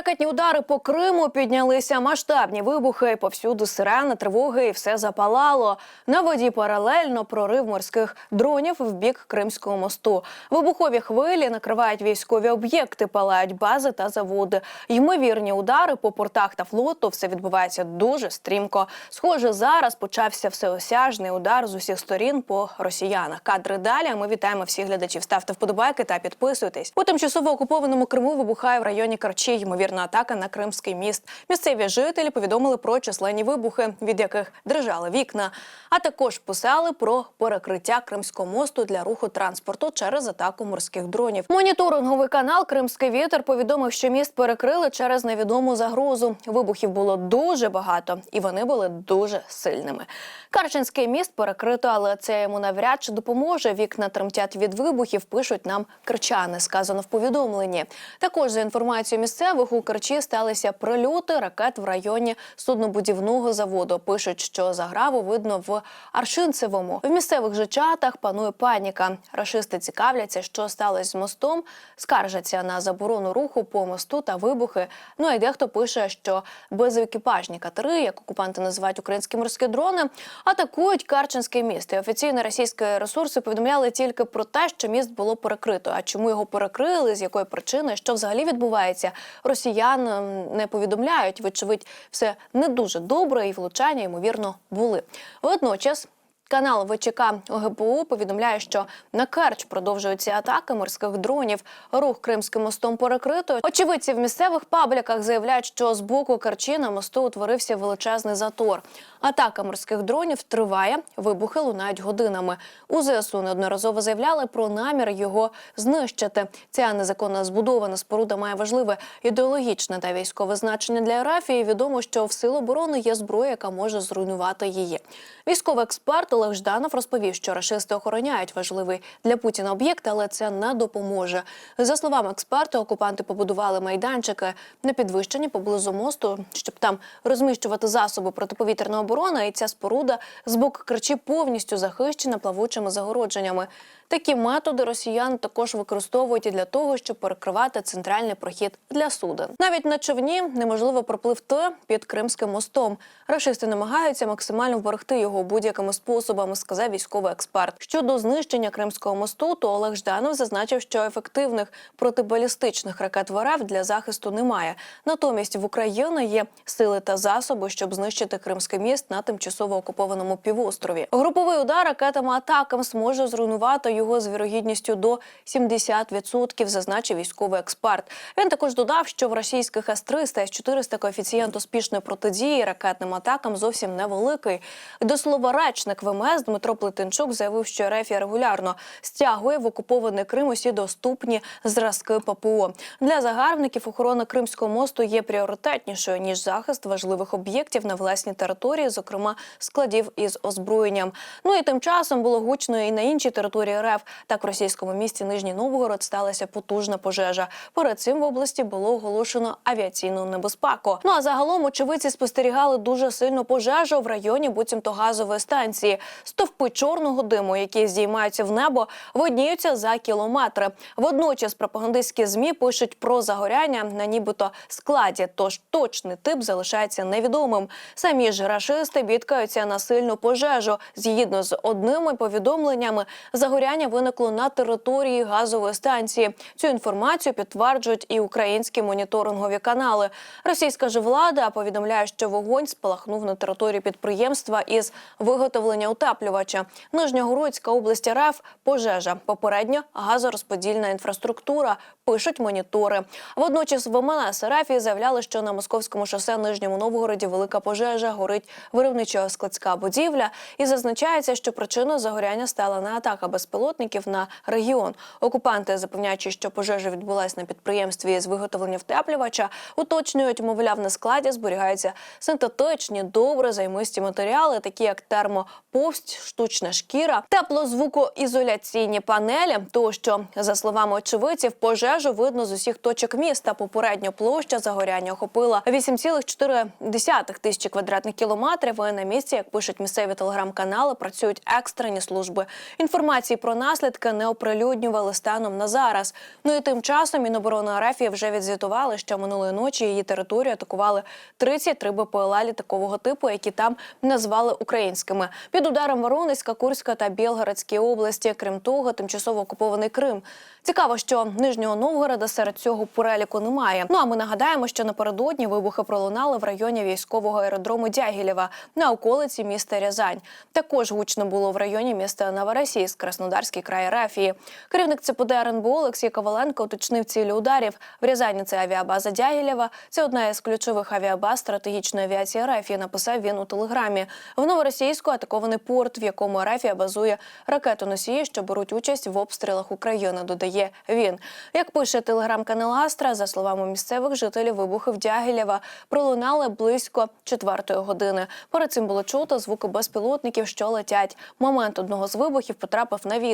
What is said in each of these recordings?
Ракетні удари по Криму піднялися масштабні вибухи. Повсюди сирени, тривоги, і все запалало. На воді паралельно прорив морських дронів в бік Кримського мосту. Вибухові хвилі накривають військові об'єкти, палають бази та заводи. Ймовірні удари по портах та флоту. Все відбувається дуже стрімко. Схоже, зараз почався всеосяжний удар з усіх сторін по росіянах. Кадри далі. Ми вітаємо всіх глядачів. Ставте вподобайки та підписуйтесь. У тимчасово окупованому Криму вибухає в районі Карчі. Ймовірна атака на Кримський міст. Місцеві жителі повідомили про численні вибухи, від яких дрижали вікна. А також писали про перекриття Кримського мосту для руху транспорту через атаку морських дронів. Моніторинговий канал Кримський вітер повідомив, що міст перекрили через невідому загрозу. Вибухів було дуже багато, і вони були дуже сильними. Карчинський міст перекрито, але це йому навряд чи допоможе. Вікна тремтять від вибухів. Пишуть нам кричани. Сказано в повідомленні. Також за інформацією місцевих у Керчі сталися прильоти ракет в районі суднобудівного заводу. Пишуть, що заграву видно в Аршинцевому. В місцевих же чатах панує паніка. Рашисти цікавляться, що сталося з мостом, скаржаться на заборону руху по мосту та вибухи. Ну й дехто пише, що безекіпажні катери, як окупанти називають українські морські дрони, атакують Карченське місто. І офіційні російські ресурси повідомляли тільки про те, що міст було перекрито. А чому його перекрили, з якої причини, що взагалі відбувається, росіян ем, не повідомляють. Вочевидь, все не дуже добре, і влучання ймовірно були. Водночас. Канал ВЧК ОГПУ повідомляє, що на Керч продовжуються атаки морських дронів. Рух Кримським мостом перекрито. Очевидці в місцевих пабліках заявляють, що з боку Керчі на мосту утворився величезний затор. Атака морських дронів триває. Вибухи лунають годинами. У ЗСУ неодноразово заявляли про намір його знищити. Ця незаконно збудована споруда має важливе ідеологічне та військове значення для РФ. І відомо, що в сил оборони є зброя, яка може зруйнувати її. Військовий експерт Олег Жданов розповів, що рашисти охороняють важливий для Путіна об'єкт, але це не допоможе. За словами експерта, окупанти побудували майданчики на підвищенні поблизу мосту, щоб там розміщувати засоби протиповітряної оборони. І ця споруда з боку кричі повністю захищена плавучими загородженнями. Такі методи росіян також використовують і для того, щоб перекривати центральний прохід для суден. Навіть на човні неможливо пропливти під Кримським мостом. Рашисти намагаються максимально вберегти його будь-якими способами, сказав військовий експерт. Щодо знищення Кримського мосту, то Олег Жданов зазначив, що ефективних протибалістичних ракет в РФ для захисту немає. Натомість в Україні є сили та засоби, щоб знищити Кримський міст на тимчасово окупованому півострові. Груповий удар ракетами атакам зможе зруйнувати його з вірогідністю до 70%, зазначив військовий експерт. Він також додав, що в російських С-300, С-400 коефіцієнт успішної протидії ракетним атакам зовсім невеликий. До слова, речник ВМС Дмитро Плетенчук заявив, що РФ регулярно стягує в окупований Крим усі доступні зразки ППО. Для загарбників охорона Кримського мосту є пріоритетнішою ніж захист важливих об'єктів на власній території, зокрема складів із озброєнням. Ну і тим часом було гучно і на іншій території РФ. Так в російському місті Нижній Новгород сталася потужна пожежа. Перед цим в області було оголошено авіаційну небезпеку. Ну а загалом очевидці спостерігали дуже сильну пожежу в районі буцімто газової станції. Стовпи чорного диму, які здіймаються в небо, видніються за кілометри. Водночас пропагандистські змі пишуть про загоряння на нібито складі. Тож точний тип залишається невідомим. Самі ж рашисти бідкаються на сильну пожежу. Згідно з одними повідомленнями, загоряння виникло на території газової станції. Цю інформацію підтверджують і українські моніторингові канали. Російська ж влада повідомляє, що вогонь спалахнув на території підприємства із виготовлення утеплювача. Нижньогородська область РФ пожежа. Попередньо газорозподільна інфраструктура. Пишуть монітори. Водночас в МНС РФ заявляли, що на московському шосе Нижньому Новгороді велика пожежа горить виробнича складська будівля. І зазначається, що причиною загоряння стала не атака безпілотників на регіон. Окупанти, запевняючи, що пожежа відбулася на підприємстві з виготовлення втеплювача, уточнюють, мовляв, на складі зберігаються синтетичні, добре займисті матеріали, такі як термоповсть, штучна шкіра, теплозвукоізоляційні панелі. Тощо, за словами очевидців, пожежу видно з усіх точок міста. Попередньо площа загоряння охопила 8,4 тисячі квадратних кілометрів. І на місці, як пишуть місцеві телеграм-канали, працюють екстрені служби. Інформації про про наслідки не оприлюднювали станом на зараз. Ну і тим часом Міноборони Арафії вже відзвітували, що минулої ночі її територію атакували 33 БПЛА літакового типу, які там назвали українськими. Під ударом Воронезька, Курська та Білгородські області. Крім того, тимчасово окупований Крим. Цікаво, що нижнього Новгорода серед цього переліку немає. Ну а ми нагадаємо, що напередодні вибухи пролунали в районі військового аеродрому Дягілєва на околиці міста Рязань. Також гучно було в районі міста Новоросійськ, Краснодарський край Рафії. Керівник ЦПД РНБО Олексій Коваленко уточнив цілі ударів. В Рязані це авіабаза Дягілєва. Це одна із ключових авіабаз стратегічної авіації Рафії. Написав він у телеграмі. В Новоросійську атакований порт, в якому Арафія базує ракетоносії, що беруть участь в обстрілах України. Додає він. Як пише телеграм-канал Астра, за словами місцевих жителів, вибухи в Дягілєва пролунали близько четвертої години. Перед цим було чути звуки безпілотників, що летять. Момент одного з вибухів потрапив на відео.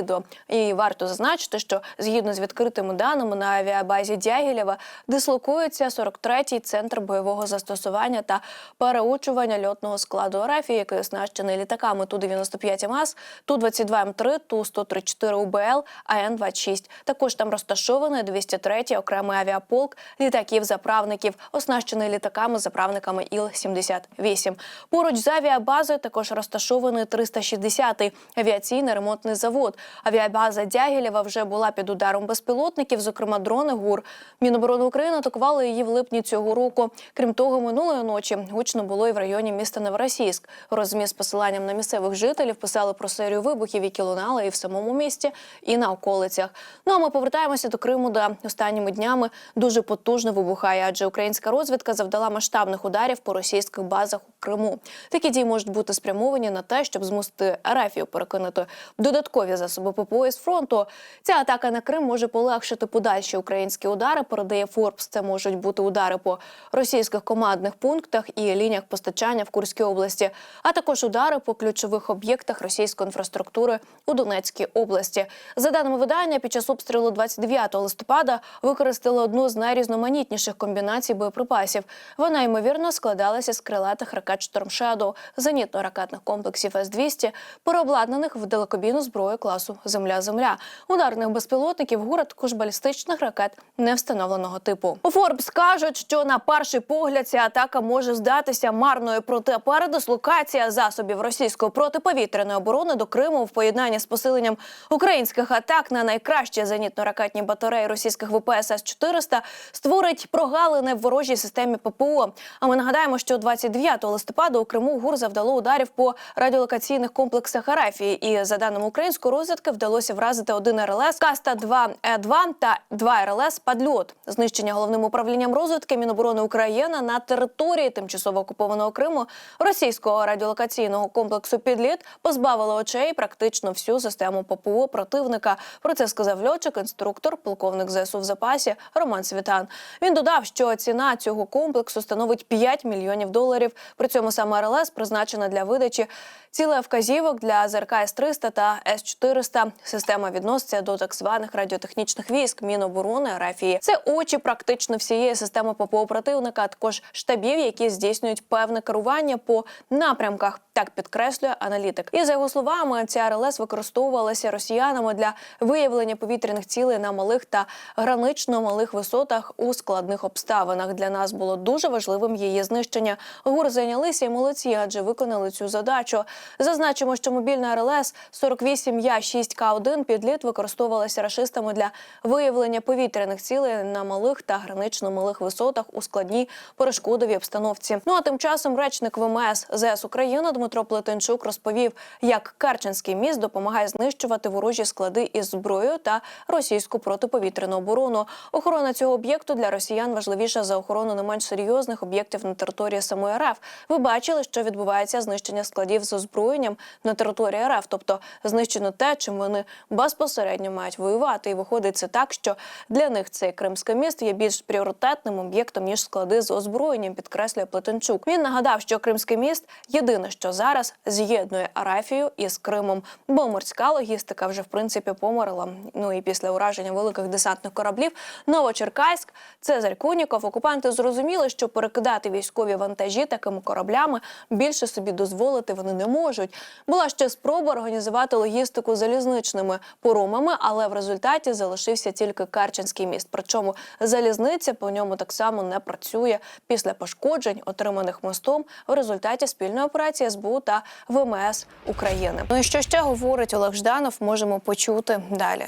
І варто зазначити, що згідно з відкритими даними на авіабазі Дягілєва дислокується 43-й центр бойового застосування та переучування льотного складу Арафії, який оснащений літаками Ту-95 МАС, Ту-22М3, Ту-134 УБЛ, АН-26. Також там розташований 203-й окремий авіаполк літаків-заправників, оснащений літаками-заправниками Іл-78. Поруч з авіабазою також розташований 360-й авіаційний ремонтний завод. Авіабаза Дягілєва вже була під ударом безпілотників, зокрема дрони ГУР. Міноборони України атакували її в липні цього року. Крім того, минулої ночі гучно було і в районі міста Новоросійськ. Розмі з посиланням на місцевих жителів писали про серію вибухів, які лунали і в самому місті, і на околицях. Ну а ми повертаємося до Криму, де останніми днями дуже потужно вибухає, адже українська розвідка завдала масштабних ударів по російських базах у Криму. Такі дії можуть бути спрямовані на те, щоб змусити Арафію перекинути додаткові засоби ППО із фронту. Ця атака на Крим може полегшити подальші українські удари. Передає Форбс. Це можуть бути удари по російських командних пунктах і лініях постачання в Курській області, а також удари по ключових об'єктах російської інфраструктури у Донецькій області. За даними видання, під час обстрілу 29 листопада використали одну з найрізноманітніших комбінацій боєприпасів. Вона ймовірно складалася з крилатих ракет «Шторм Шедоу», зенітно-ракетних комплексів С-200, переобладнаних в далекобійну зброю класу Земля-Земля, ударних безпілотників, гур, а також балістичних ракет невстановленого типу. Форбс кажуть, що на перший погляд ця атака може здатися марною, проте передислокація засобів російської протиповітряної оборони до Криму в поєднанні з посиленням українських атак на найкращі зенітно-ракетні батареї російських ВПС С-400 створить прогалини в ворожій системі ППО. А ми нагадаємо, що 29 листопада у Криму ГУР завдало ударів по радіолокаційних комплексах Арафії. І за даними української розвідки, вдалося вразити один РЛС Каста 2 е 2 та два РЛС Падльот. Знищення головним управлінням розвідки Міноборони України на території тимчасово окупованого Криму російського радіолокаційного комплексу Підліт позбавило очей практично всю систему ППО противника. Про це сказав льотчик, інструктор, полковник ЗСУ в запасі Роман Світан. Він додав, що ціна цього комплексу становить 5 мільйонів доларів. При цьому саме РЛС призначена для видачі ціле вказівок для ЗРК С-300 та С-400. Система відноситься до так званих радіотехнічних військ Міноборони Рафії. Це очі практично всієї системи ППО противника, а також штабів, які здійснюють певне керування по напрямках. Так підкреслює аналітик. І за його словами, ця РЛС використовувалася росіянами для виявлення повітряних цілей на малих та гранично малих висотах у складних обставинах. Для нас було дуже важливим її знищення. ГУР зайнялися і молодці, адже виконали цю задачу. Зазначимо, що мобільна РЛС 48 я 6 к 1 підліт використовувалася рашистами для виявлення повітряних цілей на малих та гранично малих висотах у складній перешкодовій обстановці. Ну а тим часом речник ВМС ЗС України Дмитро Плетенчук розповів, як Керченський міст допомагає знищувати ворожі склади із зброєю та російську протиповітряну оборону. Охорона цього об'єкту для росіян важливіша за охорону не менш серйозних об'єктів на території самої РФ. Ви бачили, що відбувається знищення складів з озброєнням на території РФ, тобто знищено те, чим вони безпосередньо мають воювати. І виходить це так, що для них цей кримський міст є більш пріоритетним об'єктом ніж склади з озброєнням. Підкреслює Плетенчук. Він нагадав, що Кримський міст єдине, що зараз з'єднує Арафію із Кримом, бо морська логістика вже в принципі померла. Ну і після ураження великих десантних кораблів Новочеркаськ, Цезарь Куніков, окупанти зрозуміли, що перекидати військові вантажі такими кораблями більше собі дозволити вони не можуть. Була ще спроба організувати логістику за залізничними поромами, але в результаті залишився тільки Керченський міст. Причому залізниця по ньому так само не працює після пошкоджень, отриманих мостом в результаті спільної операції СБУ та ВМС України. Ну і що ще говорить Олег Жданов, можемо почути далі.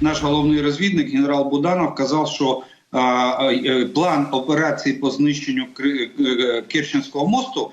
наш головний розвідник генерал Буданов казав, що а, а, е, план операції по знищенню Кри- е, Керченського мосту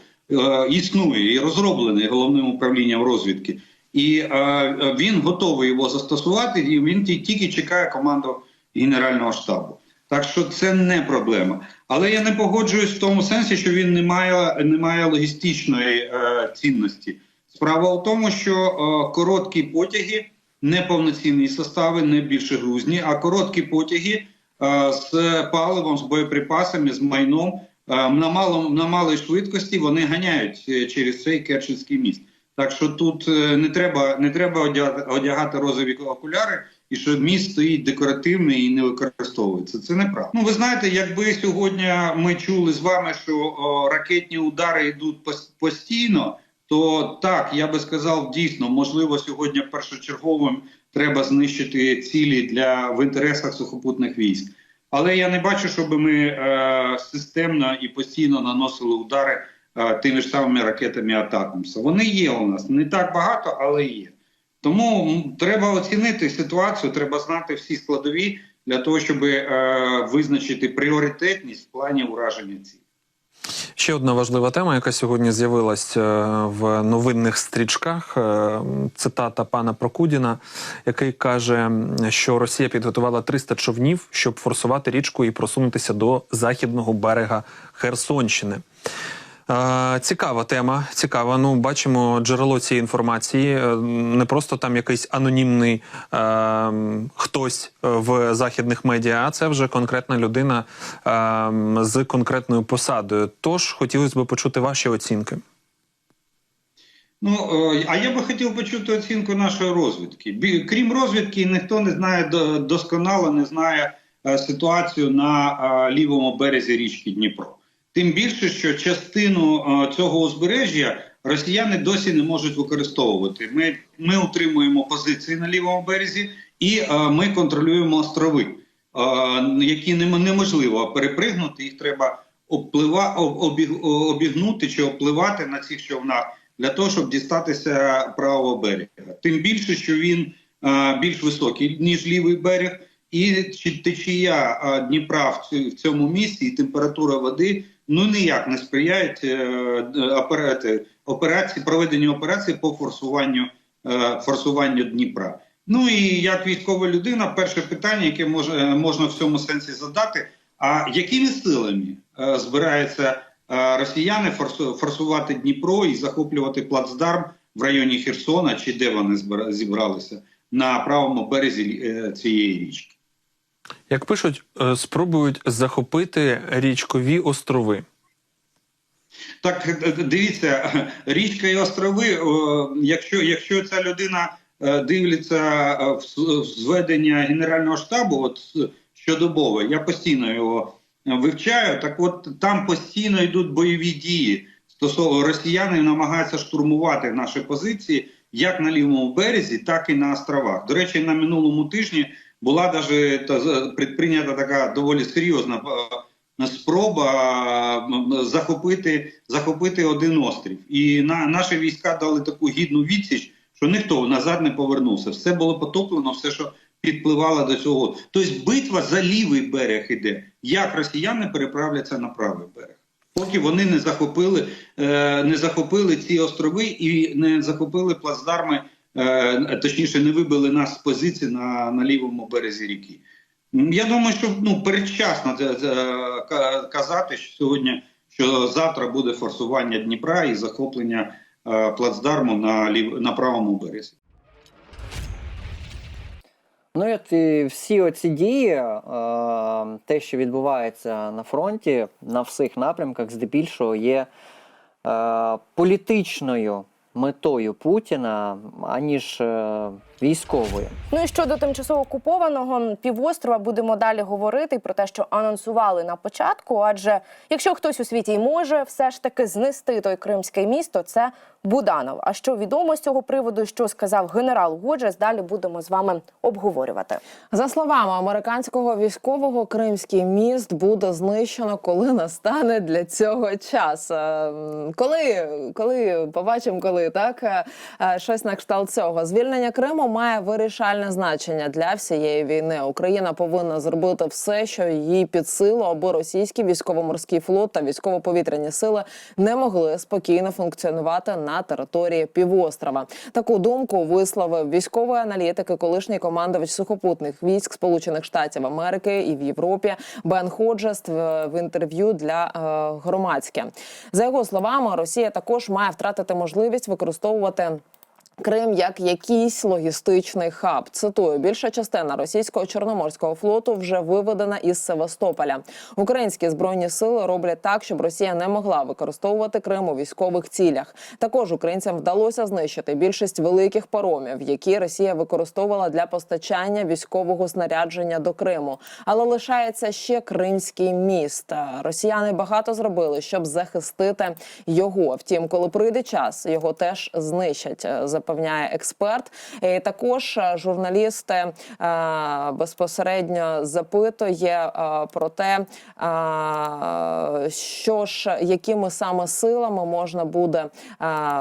існує і розроблений головним управлінням розвідки. І е, він готовий його застосувати, і він ті- тільки чекає команду Генерального штабу. Так що це не проблема. Але я не погоджуюсь в тому сенсі, що він не має, не має логістичної е, цінності. Справа в тому, що е, короткі потяги, не повноцінні состави, не більше грузні, а короткі потяги е, з паливом, з боєприпасами, з майном е, на, малому, на малій швидкості вони ганяють е, через цей Керченський міст. Так що тут е, не треба, не треба одягати розові окуляри, і що міст стоїть декоративний і не використовується. Це неправда. Ну ви знаєте, якби сьогодні ми чули з вами, що о, ракетні удари йдуть постійно, то так я би сказав, дійсно можливо сьогодні першочерговим треба знищити цілі для в інтересах сухопутних військ. Але я не бачу, щоб ми е, системно і постійно наносили удари е, тими ж самими ракетами Атакамса. Вони є у нас не так багато, але є. Тому треба оцінити ситуацію, треба знати всі складові для того, щоб е, визначити пріоритетність в плані ураження цілі. Ще одна важлива тема, яка сьогодні з'явилась е, в новинних стрічках. е, Цитата пана Прокудіна, який каже, що Росія підготувала 300 човнів, щоб форсувати річку і просунутися до західного берега Херсонщини. Цікава тема. Цікава. Ну, бачимо джерело цієї інформації. Е, Не просто там якийсь анонімний е, хтось е, в західних медіа, а це вже конкретна людина е, з конкретною посадою. Тож хотілося б почути ваші оцінки. Ну е, а я би хотів почути оцінку нашої розвідки. Крім розвідки, ніхто не знає досконало, не знає ситуацію на лівому березі річки Дніпро. Тим більше, що частину е, цього узбережжя росіяни досі не можуть використовувати. Ми, ми утримуємо позиції на лівому березі і е, ми контролюємо острови, е, які нем- неможливо перепригнути. Їх треба обплива, об- обіг- обігнути чи обпливати на цих човнах для того, щоб дістатися правого берега. Тим більше, що він більш високий ніж лівий берег, і течія Дніпра в цьому місці і температура води ну ніяк не сприяють е, е, операти- операції проведенню операції по форсуванню е, форсуванню Дніпра. Ну і як військова людина, перше питання, яке може, можна в цьому сенсі задати: а якими силами збираються росіяни форсу- форсувати Дніпро і захоплювати плацдарм в районі Херсона, чи де вони зібралися на правому березі цієї річки? Як пишуть, е, спробують захопити річкові острови. Так д- д- дивіться, річка і острови. Якщо, якщо ця людина е, дивиться е, в зведення Генерального штабу, от щодобово, я постійно його е, вивчаю. Так, от там постійно йдуть бойові дії. Стосовно росіяни намагаються штурмувати наші позиції як на лівому березі, так і на островах. До речі, на минулому тижні була даже та, предприйнята така доволі серйозна е, спроба захопити, захопити один острів. І на, наші війська дали таку гідну відсіч, що ніхто назад не повернувся. Все було потоплено, все, що підпливало до цього. Тобто битва за лівий берег іде. Як росіяни переправляться на правий берег? Поки вони не захопили, е, не захопили ці острови і не захопили плацдарми, точніше, не вибили нас з позицій на, на лівому березі ріки. Я думаю, що ну передчасно казати, що сьогодні, що завтра буде форсування Дніпра і захоплення е, плацдарму на лів на правому березі. Ну от і всі оці дії, е, те, що відбувається на фронті, на всіх напрямках, здебільшого є е, політичною метою Путіна, аніж е, військовою. Ну і щодо тимчасово окупованого півострова будемо далі говорити про те, що анонсували на початку. Адже якщо хтось у світі й може все ж таки знести той кримський міст, то це Буданов. А що відомо з цього приводу, що сказав генерал Годжес, далі будемо з вами обговорювати. За словами американського військового, Кримський міст буде знищено, коли настане для цього час. Е, Коли, коли побачимо, коли так Е, е, щось на кшталт цього. Звільнення Криму має вирішальне значення для всієї війни. Україна повинна зробити все, що їй під силу, аби російський військово-морський флот та військово-повітряні сили не могли спокійно функціонувати на території півострова. Таку думку висловив військовий аналітик і колишній командувач сухопутних військ Сполучених Штатів Америки і в Європі Бен Ходжест в, інтерв'ю для е, громадське. За його словами, Росія також має втратити можливість використовувати. Крим як якийсь логістичний хаб. Цитую, більша частина російського чорноморського флоту вже виведена із Севастополя. Українські збройні сили роблять так, щоб Росія не могла використовувати Крим у військових цілях. Також українцям вдалося знищити більшість великих паромів, які Росія використовувала для постачання військового знарядження до Криму. Але лишається ще Кримський міст. Росіяни багато зробили, щоб захистити його. Втім, коли прийде час, його теж знищать. Запевняє експерт. І також е, журналіст е, безпосередньо запитує е, про те, що ж якими саме силами можна буде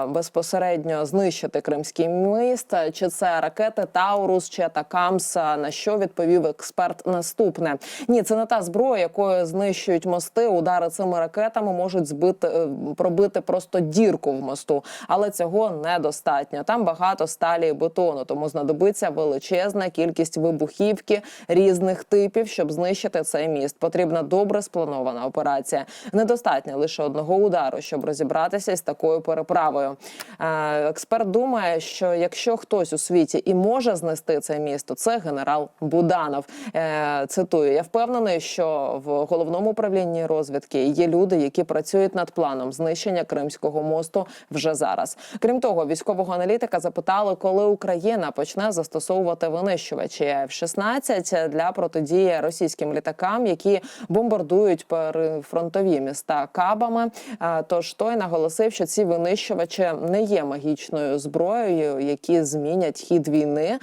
безпосередньо знищити Кримський міст, чи це ракети Таурус, чи Атакамс. На що відповів експерт наступне? Ні, це не та зброя, якою знищують мости. Удари цими ракетами можуть збити пробити просто дірку в мосту, але цього недостатньо. Там багато сталі і бетону, тому знадобиться величезна кількість вибухівки різних типів, щоб знищити цей міст. Потрібна добре спланована операція. Недостатньо лише одного удару, щоб розібратися з такою переправою. Е, Експерт думає, що якщо хтось у світі і може знести це місто, це генерал Буданов. Е, Цитую: я впевнений, що в головному управлінні розвідки є люди, які працюють над планом знищення Кримського мосту вже зараз. Крім того, військового аналітика запитали, коли Україна почне застосовувати винищувачі F-16 для протидії російським літакам, які бомбардують перифронтові міста кабами. Тож той наголосив, що ці винищувачі не є магічною зброєю, які змінять хід війни.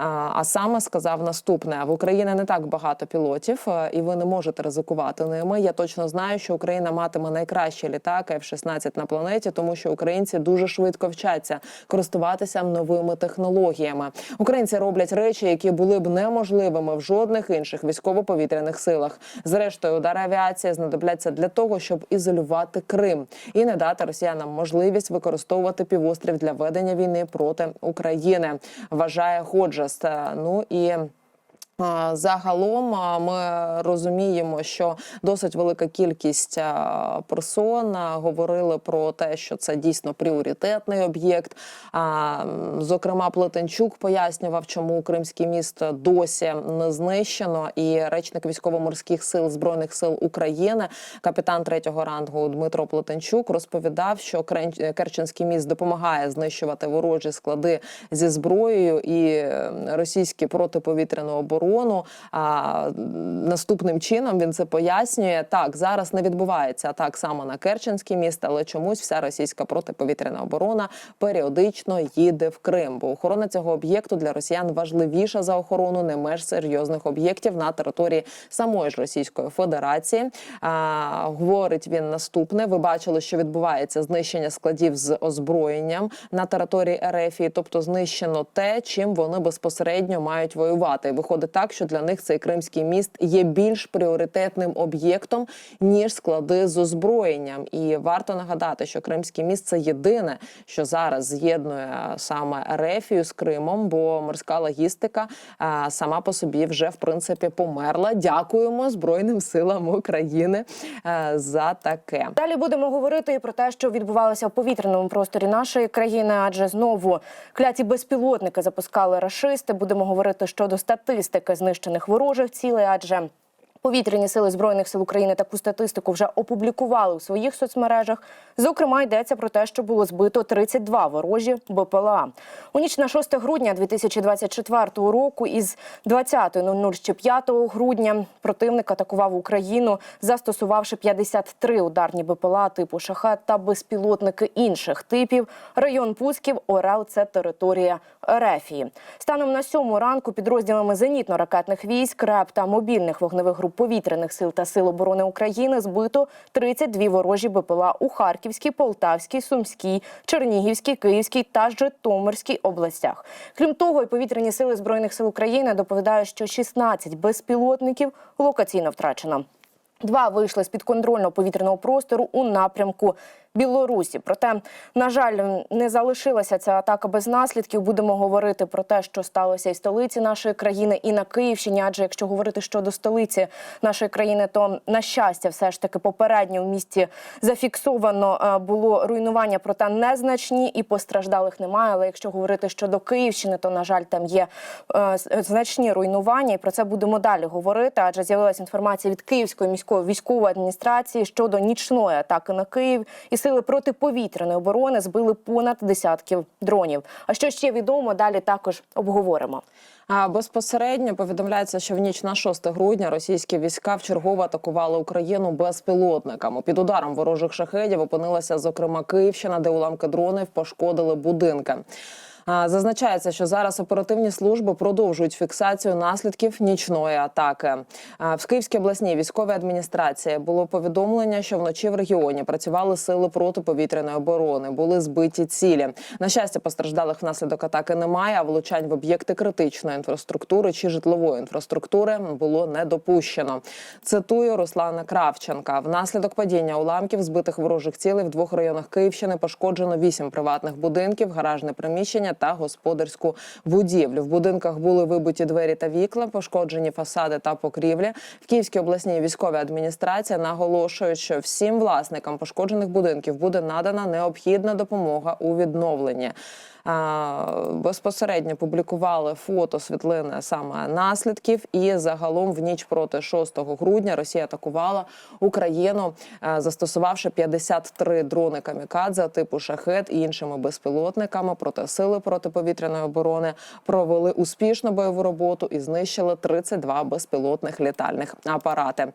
А саме сказав наступне: в Україні не так багато пілотів, е, і ви не можете ризикувати ними. Я точно знаю, що Україна матиме найкращий літак F-16 на планеті, тому що українці дуже швидко вчаться користуватися новими технологіями. Українці роблять речі, які були б неможливими в жодних інших військово-повітряних силах. Зрештою, удари авіації знадобляться для того, щоб ізолювати Крим і не дати росіянам можливість використовувати півострів для ведення війни проти України. Вважає Ходжес. Ну і Загалом ми розуміємо, що досить велика кількість персон говорили про те, що це дійсно пріоритетний об'єкт. Зокрема, Плетенчук пояснював, чому Кримський міст досі не знищено. І речник військово-морських сил збройних сил України, капітан третього рангу Дмитро Плетенчук, розповідав, що Керченський міст допомагає знищувати ворожі склади зі зброєю і російські протиповітряну оборону. А наступним чином він це пояснює. Так, зараз не відбувається атак саме на Керченський міст, але чомусь вся російська протиповітряна оборона періодично їде в Крим. Бо охорона цього об'єкту для росіян важливіша за охорону не менш серйозних об'єктів на території самої ж Російської Федерації. А, говорить він наступне: ви бачили, що відбувається знищення складів з озброєнням на території РФ, тобто знищено те, чим вони безпосередньо мають воювати. Виходить так, що для них цей кримський міст є більш пріоритетним об'єктом ніж склади з озброєнням. І варто нагадати, що Кримський міст це єдине, що зараз з'єднує саме Ерефію з Кримом, бо морська логістика сама по собі вже в принципі померла. Дякуємо Збройним силам України за таке. Далі будемо говорити і про те, що відбувалося в повітряному просторі нашої країни, адже знову кляті безпілотники запускали рашисти. Будемо говорити щодо статистики знищених ворожих цілей, адже Повітряні сили збройних сил України таку статистику вже опублікували у своїх соцмережах. Зокрема, йдеться про те, що було збито 32 ворожі БПЛА. У ніч на 6 грудня 2024 року із 20.00 ще 5 грудня противник атакував Україну, застосувавши 53 ударні БПЛА типу шахет та безпілотники інших типів. Район Пусків, Орел це територія Ерефії. Станом на сьому ранку підрозділами зенітно-ракетних військ, РЕП та мобільних вогневих груп повітряних сил та сил оборони України збито 32 ворожі БПЛА у Харківській, Полтавській, Сумській, Чернігівській, Київській та Житомирській областях. Крім того, і повітряні сили збройних сил України доповідають, що 16 безпілотників локаційно втрачено. Два вийшли з підконтрольного повітряного простору у напрямку Білорусі. Проте, на жаль, не залишилася ця атака без наслідків. Будемо говорити про те, що сталося і столиці нашої країни, і на Київщині. Адже якщо говорити щодо столиці нашої країни, то на щастя, все ж таки попередньо в місті зафіксовано е, було руйнування, проте незначні і постраждалих немає. Але якщо говорити щодо Київщини, то на жаль, там є е, значні руйнування, і про це будемо далі говорити. Адже з'явилася інформація від Київської міської військової адміністрації щодо нічної атаки на Київ, і сили протиповітряної оборони збили понад десятків дронів. А що ще відомо, далі також обговоримо. А безпосередньо повідомляється, що в ніч на 6 грудня російські війська вчергово атакували Україну безпілотниками. Під ударом ворожих шахедів опинилася зокрема Київщина, де уламки дронів пошкодили будинки. Зазначається, що зараз оперативні служби продовжують фіксацію наслідків нічної атаки. В Київській обласній військовій адміністрації було повідомлення, що вночі в регіоні працювали сили протиповітряної оборони, були збиті цілі. На щастя, постраждалих внаслідок атаки немає. А влучань в об'єкти критичної інфраструктури чи житлової інфраструктури було не допущено. Цитую Руслана Кравченка: внаслідок падіння уламків збитих ворожих цілей в двох районах Київщини пошкоджено вісім приватних будинків, гаражне приміщення та господарську будівлю. В будинках були вибиті двері та вікна, пошкоджені фасади та покрівлі. В Київській обласній військовій адміністрації наголошують, що всім власникам пошкоджених будинків буде надана необхідна допомога у відновленні. Безпосередньо публікували фото світлини саме наслідків. І загалом в ніч проти 6 грудня Росія атакувала Україну, е, застосувавши 53 дрони камікадзе типу шахет і іншими безпілотниками. Проте сили протиповітряної оборони провели успішну бойову роботу і знищили 32 безпілотних літальних апарати.